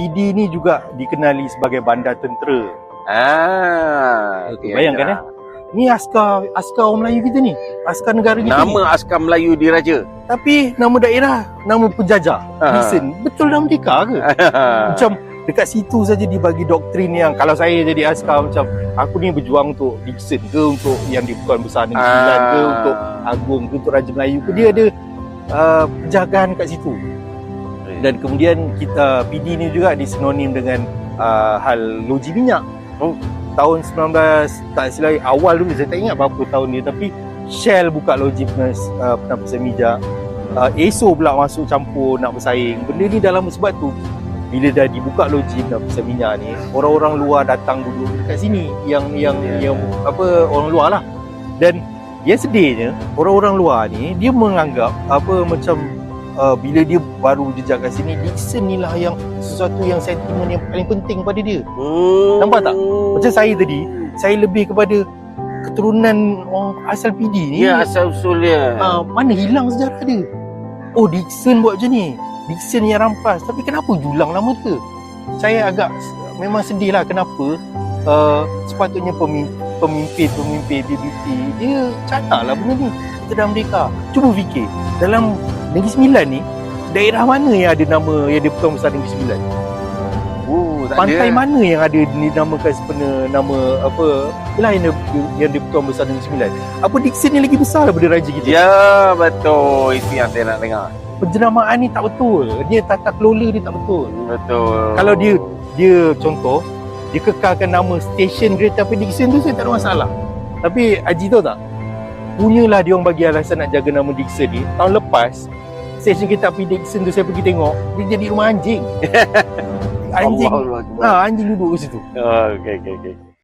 PD ni juga dikenali sebagai bandar tentera. Ah, Okey, bayangkan, eh. Ni askar askar orang Melayu kita ni. Askar negara kita ni. Nama askar Melayu diraja. Tapi nama daerah, nama penjajah. Ah. Dixon. Betul dah merdeka ke? Macam dekat situ saja dibagi doktrin yang kalau saya jadi askar macam aku ni berjuang untuk Dixon ke untuk yang di Pertuan Besar Negeri Sembilan ke Ah. untuk Agung ke untuk Raja Melayu ke dia ada uh, penjagaan kat situ. Dan kemudian kita PD ni juga disinonim dengan uh, hal loji minyak. Oh. Tahun 19 tak silap awal dulu saya tak ingat berapa tahun dia tapi Shell buka loji penas, uh, penampasan minyak. Uh, ESO pula masuk campur nak bersaing. Benda ni dah lama sebab tu bila dah dibuka loji penampasan minyak ni orang-orang luar datang duduk dekat sini yang yang Ya. yang apa orang luar lah. Dan yang sedihnya orang-orang luar ni dia menganggap apa macam uh, bila dia baru jejak kat sini Dixon ni lah yang sesuatu yang sentimen yang paling penting pada dia. Hmm. Nampak tak? Macam saya tadi, saya lebih kepada keturunan orang asal PD ni. Ya, asal usul dia. uh, mana hilang sejarah dia? Oh, Dixon buat macam ni. Dixon yang rampas. Tapi kenapa julang nama dia? Saya agak memang sedih lah kenapa uh, sepatutnya pemimpin pemimpin-pemimpin BBT dia catat lah benda ni kita dah merdeka cuba fikir dalam Negeri Sembilan ni daerah mana yang ada nama yang dia Besar Negeri Sembilan Oh, tak pantai ada. mana yang ada dinamakan sepenuh nama apa ialah yang dia, yang dia Besar Negeri Sembilan apa Dixon ni lagi besar daripada raja kita Ya, betul. Itu yang saya nak dengar. penjenamaan ni tak betul dia tata kelola dia tak betul Betul. kalau dia dia contoh dia kekalkan nama stesen kereta api Dixon tu saya tak ada masalah tapi Haji tahu tak punyalah dia orang bagi alasan nak jaga nama Dixon ni tahun lepas stesen kereta api Dixon tu saya pergi tengok dia jadi rumah anjing anjing Allah. ha, anjing duduk kat situ Oh, okey, okey, okey.